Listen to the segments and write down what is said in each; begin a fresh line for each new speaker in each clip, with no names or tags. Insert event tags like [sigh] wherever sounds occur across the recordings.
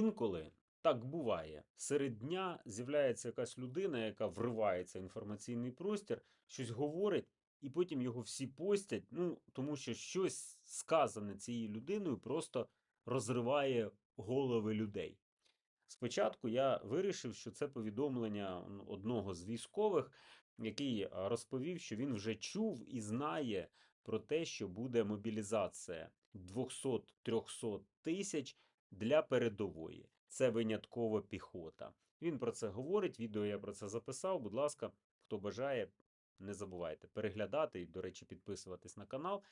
Інколи так буває. Серед дня з'являється якась людина, яка вривається в інформаційний простір, щось говорить, і потім його всі постять, ну, тому що щось сказане цією людиною просто розриває голови людей. Спочатку я вирішив, що це повідомлення одного з військових, який розповів, що він вже чув і знає про те, що буде мобілізація 200-300 тисяч для передової. Це винятково піхота. Він про це говорить. Відео я про це записав. Будь ласка, хто бажає, не забувайте переглядати і, до речі, підписуватись на канал.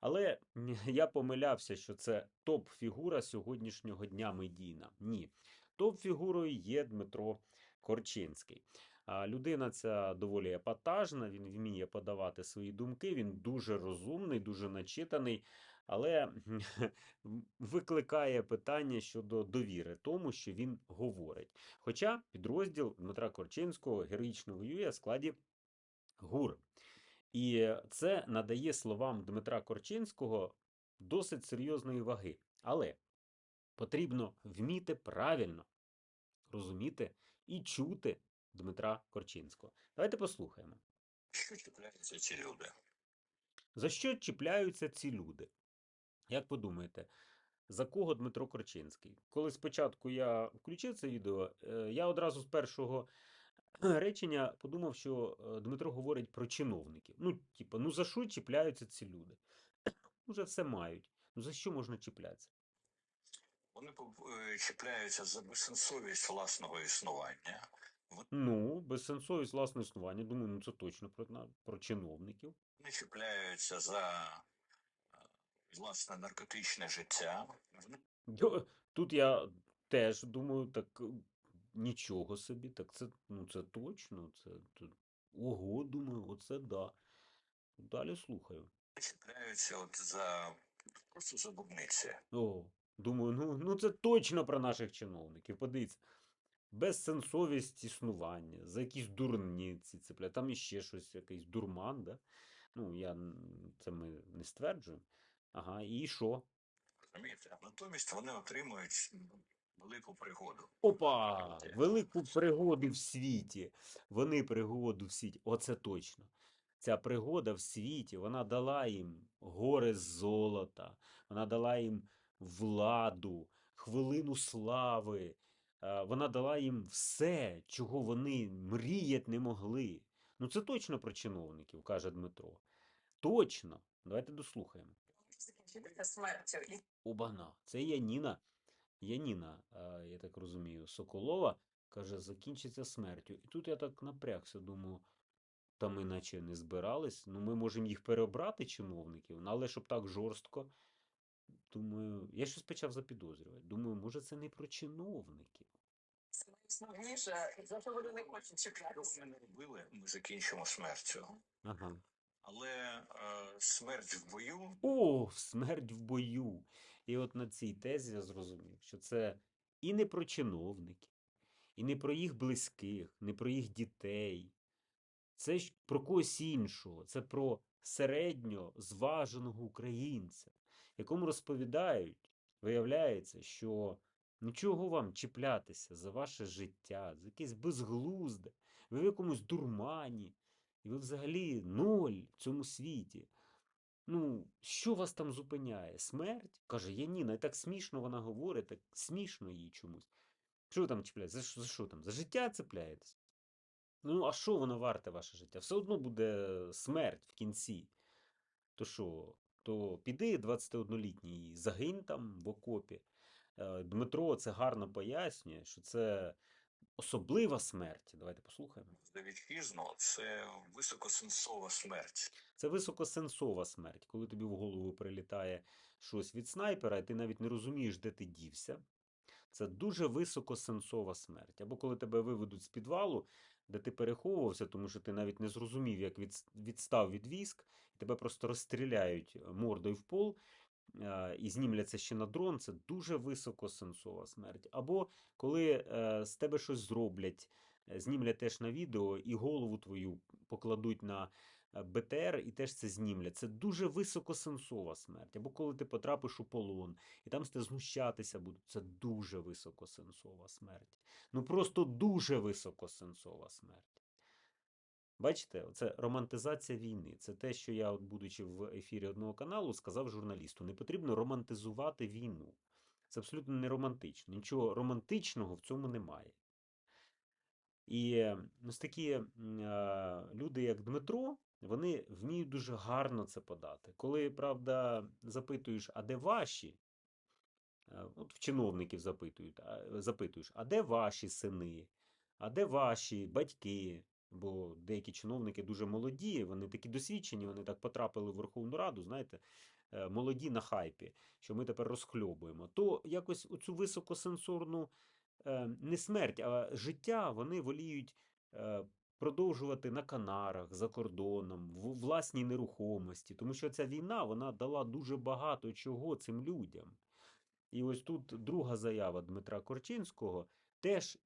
Але [laughs] я помилявся, що це топ-фігура сьогоднішнього дня медійна. Ні. Топ-фігурою є Дмитро Корчинський. Людина ця доволі епатажна, він вміє подавати свої думки, він дуже розумний, дуже начитаний, але [laughs] викликає питання щодо довіри тому, що він говорить. Хоча підрозділ Дмитра Корчинського героїчно воює в складі ГУР. І це надає словам Дмитра Корчинського досить серйозної ваги. Але потрібно вміти правильно розуміти і чути Дмитра Корчинського. Давайте послухаємо.
Що чіпляються ці люди?
За що чіпляються ці люди? Як подумаєте, за кого Дмитро Корчинський? Коли спочатку я включив це відео, е, я одразу з першого речення подумав, що е, Дмитро говорить про чиновників. Ну, типу, ну за що чіпляються ці люди? [clears throat] Уже все мають. Ну за що можна чіплятися?
Вони е, чіпляються за безсенсовість власного існування.
Ну, безсенсовість власне існування. Думаю, ну це точно про, про чиновників.
Вони чіпляються за е, власне наркотичне життя.
Тут я теж думаю, так е, нічого собі, так це, ну, це точно, це, це ого, думаю, оце да. Далі слухаю.
чіпляються от за просто за дурниці.
О, думаю, ну, ну це точно про наших чиновників. Подивіться. Безсенсовість існування, за якісь дурниці цепля, там іще щось, якийсь дурман, да? Ну, я, це ми не стверджуємо. Ага, і що?
Розумієте? Натомість вони отримують велику пригоду.
Опа! Велику пригоду в світі. Вони пригоду в світі. Оце точно. Ця пригода в світі, вона дала їм гори золота, вона дала їм владу, хвилину слави. Е, Вона дала їм все, чого вони мріять не могли. Ну, це точно про чиновників, каже Дмитро. Точно. Давайте дослухаємо.
смертю.
Обана. Це Яніна. Яніна, я так розумію, Соколова каже, закінчиться смертю. І тут я так напрягся, думаю, та ми наче не збирались. Ну, ми можемо їх переобрати, чиновників, але щоб так жорстко. Думаю, я щось почав запідозрювати. Думаю, може, це не про чиновників.
це найосновніше, за що вони не хочуть чіплятися.
вони не робили, ми закінчимо смертю.
Ага.
Але е, смерть в бою
О, смерть в бою. І от на цій тезі я зрозумів, що це і не про чиновників, і не про їх близьких, не про їх дітей. Це ж про когось іншого. Це про середньо зваженого українця, якому розповідають, виявляється, що нічого вам чіплятися за ваше життя, за якесь безглузде, ви в якомусь дурмані, і ви взагалі ноль в цьому світі. Ну, що вас там зупиняє? Смерть? Каже Яніна, і так смішно вона говорить, так смішно їй чомусь. Що ви там чіпляєте? За, за що там? За життя цепляєтесь? Ну, а що воно варте ваше життя? Все одно буде смерть в кінці. То що? То піди 21-літній, загинь там в окопі. Е, Дмитро це гарно пояснює, що це особлива смерть. Давайте послухаємо.
вітчизну це високосенсова смерть.
Це високосенсова смерть, коли тобі в голову прилітає щось від снайпера, і ти навіть не розумієш, де ти дівся. Це дуже високосенсова смерть. Або коли тебе виведуть з підвалу, де ти переховувався, тому що ти навіть не зрозумів, як відстав від військ, і тебе просто розстріляють е, мордою в пол е, і знімляться ще на дрон. Це дуже високосенсова смерть. Або коли е, з тебе щось зроблять, знімлять теж на відео і голову твою покладуть на БТР і теж це знімлять. Це дуже високосенсова смерть. Або коли ти потрапиш у полон, і там з тебе знущатися будуть. Це дуже високосенсова смерть. Ну просто дуже високосенсова смерть. Бачите, це романтизація війни. Це те, що я, от, будучи в ефірі одного каналу, сказав журналісту. Не потрібно романтизувати війну. Це абсолютно не романтично. Нічого романтичного в цьому немає. І е, ось такі е, люди, як Дмитро, вони вміють дуже гарно це подати. Коли, правда, запитуєш, а де ваші? Е, От в чиновників запитують, запитуєш, а де ваші сини? А де ваші батьки? Бо деякі чиновники дуже молоді, вони такі досвідчені, вони так потрапили в Верховну Раду, знаєте, е, молоді на хайпі, що ми тепер розхльобуємо. То якось оцю високосенсорну е, не смерть, а життя вони воліють продовжувати на Канарах, за кордоном, в власній нерухомості, тому що ця війна вона дала дуже багато чого цим людям. І ось тут друга заява Дмитра Корчинського теж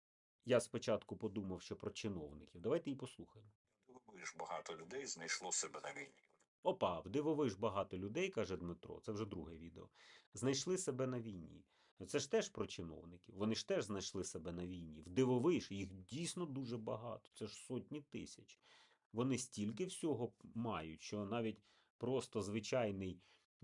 я спочатку подумав, що про чиновників. Давайте її послухаємо.
Дивовиж, багато людей знайшло себе на війні.
Опа, вдивовиж багато людей, каже Дмитро, це вже друге відео. Знайшли себе на війні. Ну, Це ж теж про чиновників. Вони ж теж знайшли себе на війні. Вдивовиж, їх дійсно дуже багато. Це ж сотні тисяч. Вони стільки всього мають, що навіть просто звичайний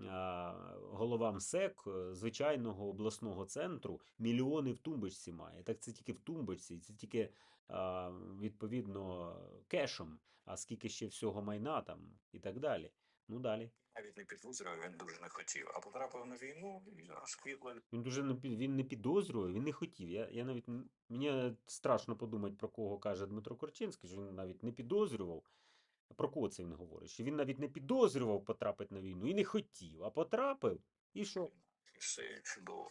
а, голова МСЕК е, звичайного обласного центру мільйони в тумбочці має. Так це тільки в тумбочці, це тільки а, відповідно кешом, а скільки ще всього майна там і так далі. Ну далі.
Навіть не підозрював, він дуже не хотів. А потрапив на війну і розквітла
Він дуже не він не підозрює, він не хотів. Я, я навіть н- мені страшно подумати, про кого каже Дмитро Корчинський, що він навіть не підозрював. Про кого це він говорить? Що він навіть не підозрював потрапити на війну і не хотів, а потрапив і що?
і все чудово.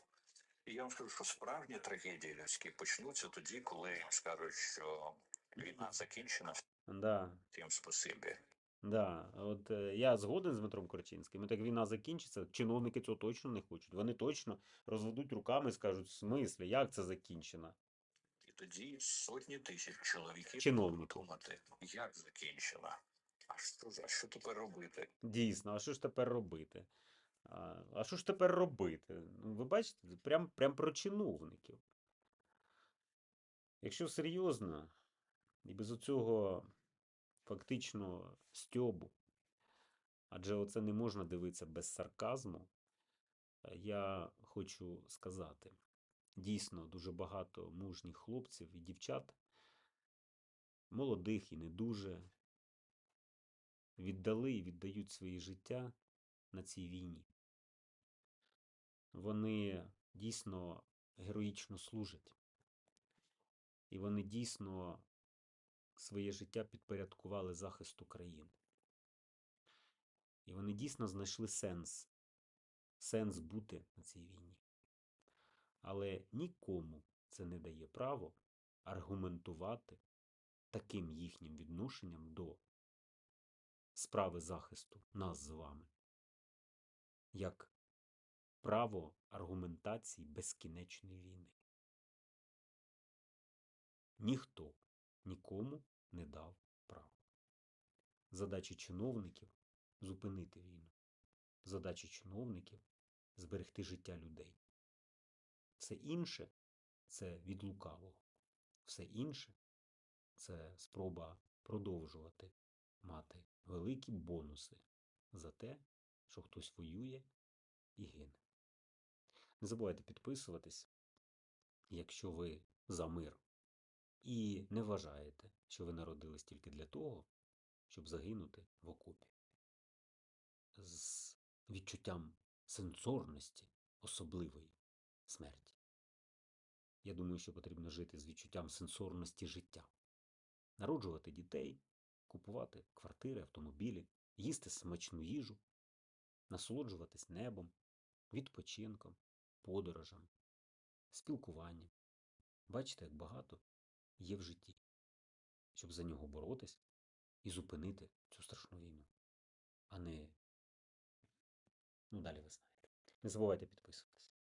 І я вам скажу, що справжні трагедії людські почнуться тоді, коли скажуть, що війна закінчена,
Да,
всім спасибі.
Да. От е, я згоден з Дмитром Корчинським. І так війна закінчиться, чиновники цього точно не хочуть. Вони точно розведуть руками і скажуть, в смислі, як це закінчено?
І тоді сотні тисяч чоловіків
Чиновників.
думати, як закінчена. А що ж, а що тепер робити?
Дійсно, а що ж тепер робити? А, а що ж тепер робити? Ну, ви бачите, прям, прям про чиновників. Якщо серйозно, і без оцього фактично стьобу, адже оце не можна дивитися без сарказму, е, я хочу сказати, дійсно дуже багато мужніх хлопців і дівчат, молодих і не дуже, віддали і віддають своє життя на цій війні. Вони дійсно героїчно служать. І вони дійсно своє життя підпорядкували захисту країни. І вони дійсно знайшли сенс, сенс бути на цій війні. Але нікому це не дає право аргументувати таким їхнім відношенням до справи захисту нас з вами, як право аргументації безкінечної війни. Ніхто нікому не дав права. Задача чиновників зупинити війну. Задача чиновників зберегти життя людей. Все інше це від лукавого. Все інше це спроба продовжувати мати великі бонуси за те, що хтось воює і гине. Не забувайте підписуватись, якщо ви за мир, і не вважаєте, що ви народились тільки для того, щоб загинути в окопі. З відчуттям сенсорності особливої смерті. Я думаю, що потрібно жити з відчуттям сенсорності життя, народжувати дітей, купувати квартири, автомобілі, їсти смачну їжу, насолоджуватись небом, відпочинком, подорожем, спілкуванням. Бачите, як багато є в житті, щоб за нього боротись і зупинити цю страшну війну, а не. Ну, далі ви знаєте. Не забувайте підписуватись.